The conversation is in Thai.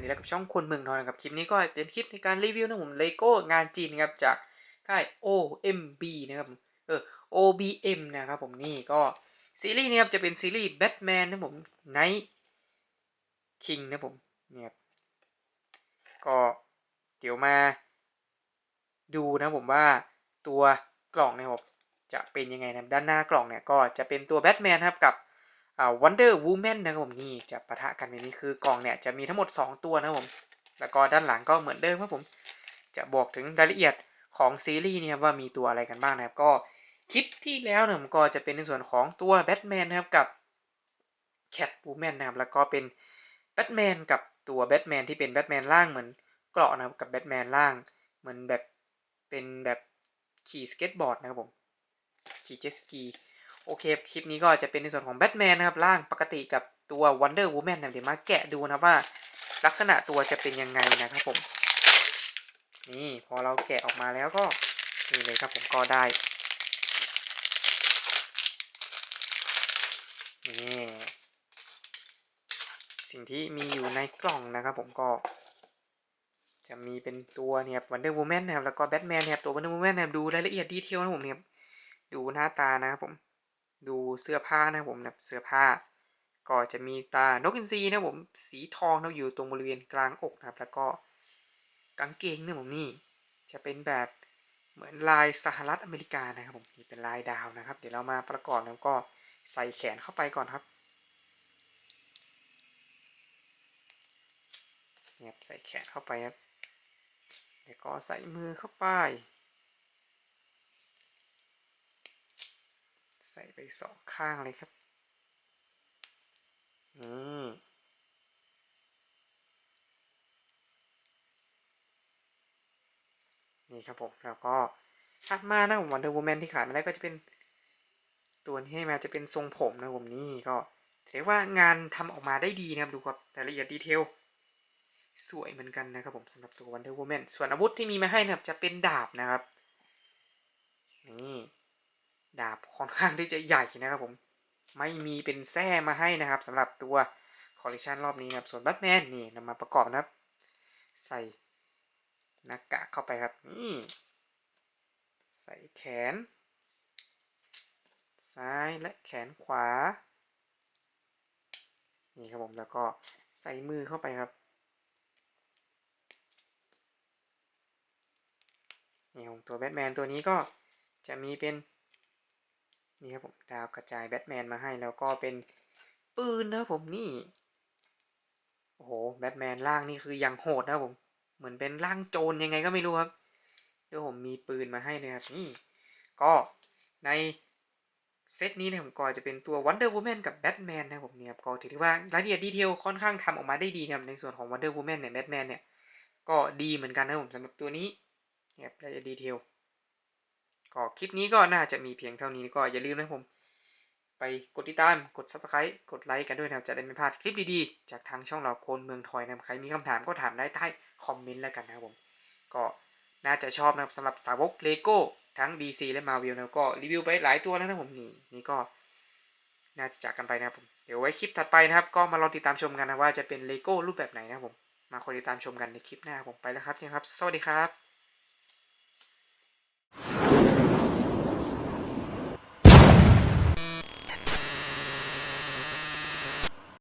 อีกแล้วกับช่องคนเมืองนอนนะครับคลิปนี้ก็เป็นคลิปในการรีวิวนะผมเลโก้งานจีนนะครับจากค่าย OMB นะครับเออ OBM นะครับผมนี่ก็ซีรีส์นี้ครับจะเป็นซีรีส์แบทแมนนะผมไนท์คิงนะผมเนี่ยครับก็เดี๋ยวมาดูนะผมว่าตัวกล่องเนี่ยผมจะเป็นยังไงนะด้านหน้ากล่องเนี่ยก็จะเป็นตัวแบทแมนครับกับ วันเดอร์วูแมนนะครับผมนี่จะปะทะกันในนี้คือกล่องเนี่ยจะมีทั้งหมด 2 ตัวนะครับผม แล้วก็ด้านหลังก็เหมือนเดิมครับผม จะบอกถึงรายละเอียดของซีรีส์เนี่ยครับว่ามีตัวอะไรกันบ้างนะครับ ก็คลิปที่แล้วเนี่ยผมก็จะเป็นในส่วนของตัวแบทแมนนะครับกับแคทวูแมนนะครับแล้วก็เป็นแบทแมนกับตัวแบทแมนที่เป็นแบทแมนล่างเหมือนเกราะนะครับกับแบทแมนล่างเหมือนแบบเป็นแบบขี่สเก็ตบอร์ดนะครับผมขี่เจ็ตสกี โอเค คลิปนี้ก็จะเป็นในส่วนของแบทแมนนะครับล่างปกติกับตัว Wonder Woman นเดี๋ยวมาแกะดูนะว่าลักษณะตัวจะเป็นยังไงนะครับผม นี่พอเราแกะออกมาแล้วก็นี่เลยครับผมก็ได้นี่สิ่งที่มีอยู่ในกล่องนะครับผมก็จะมีเป็นตัวเนี่ยวันเดอร์วูแมนนะครับแล้วก็แบทแมนเนี่ยตัววันเดอร์วูแมนนะครับดูรายละเอียดดีเทลนะผมเนี่ยดูหน้าตานะครับผม ดูเสื้อผ้านะครับผมนะเสื้อผ้า ก็จะมีตานกอินทรีนะผมสีทองนะอยู่ตรงบริเวณกลางอกนะครับ แล้วก็กางเกงเนี่ยผมนี่ จะเป็นแบบเหมือนลายสหรัฐอเมริกานะครับผมนี่เป็นลายดาวนะครับ เดี๋ยวเรามาประกอบแล้วก็ใส่แขนเข้าไปก่อนครับเนี่ยใส่แขนเข้าไปครับเดี๋ยวก็ใส่มือเข้าไป ใส่ไปสองข้างเลยครับ นี่นี่ครับผม แล้วก็ถัดมานะผมวันเดอร์วูแมนที่ขายมาได้ก็จะเป็น ตัวนี้ให้มาจะเป็นทรงผมนะผมนี่ก็ถือว่างานทำออกมาได้ดีนะครับดูครับรายละเอียดดีเทล สวยเหมือนกันนะครับผมสำหรับตัว Wonder Woman ส่วนอาวุธที่มีมาให้นะครับจะเป็นดาบนะครับ นี่ ดาบค่อนข้างที่จะใหญ่นะครับผม ไม่มีเป็นแส้มาให้นะครับสำหรับตัวคอลเลคชันรอบนี้นะครับ ส่วนแบทแมนนี่นำมาประกอบนะครับ ใส่หน้ากากเข้าไปครับนี่ใส่แขน ซ้ายและแขนขวา นี่ครับผมแล้วก็ใส่มือเข้าไปครับนี่ของตัวแบทแมนตัวนี้ก็จะมีเป็น นี่ครับผมดาวกระจายแบทแมนมาให้แล้วก็เป็นปืนนะครับผมนี่ โอ้โหแบทแมนล่างนี่คือยังโหดนะครับผม เหมือนเป็นร่างโจรยังไงก็ไม่รู้ครับเดี๋ยวผมมีปืนมาให้เลยครับนี่ ก็ในเซตนี้นี่ยผมก็จะเป็นตัว Wonder Woman กับ Batman นะผมเนี่ยครับก็ถือว่ารายละเอียดดีเทลค่อนข้างทำออกมาได้ดีนะครับในส่วนของ Wonder Woman เนี่ย Batman เนี่ย ก็ดีเหมือนกันนะผมสำหรับตัวนี้เนี่ยรายละเอียดดีเทล ก็คลิปนี้ก็น่าจะมีเพียงเท่านี้ก็อย่าลืมนะครับผม ไปกดติดตามกด subscribe กดไลค์กันด้วยนะครับจะได้ไม่พลาดคลิปดีๆ จากทางช่องเราโคนเมืองทอยนะครับใครมีคำถามก็ถามได้ใต้คอมเมนต์แล้วกันนะครับผม ก็น่าจะชอบนะครับสำหรับสาวกเลโก้ทั้ง DC และ Marvel นะก็รีวิวไปหลายตัวแล้วนะผมนี่นี่ก็น่าจะจากกันไปนะครับผมเดี๋ยวไว้คลิปถัดไปนะครับ ก็มารองติดตามชมกันนะว่าจะเป็นเลโก้รูปแบบไหนนะครับผมมาคอยติดตามชมกันในคลิปหน้าผมไปแล้วครับเจครับ สวัสดีครับ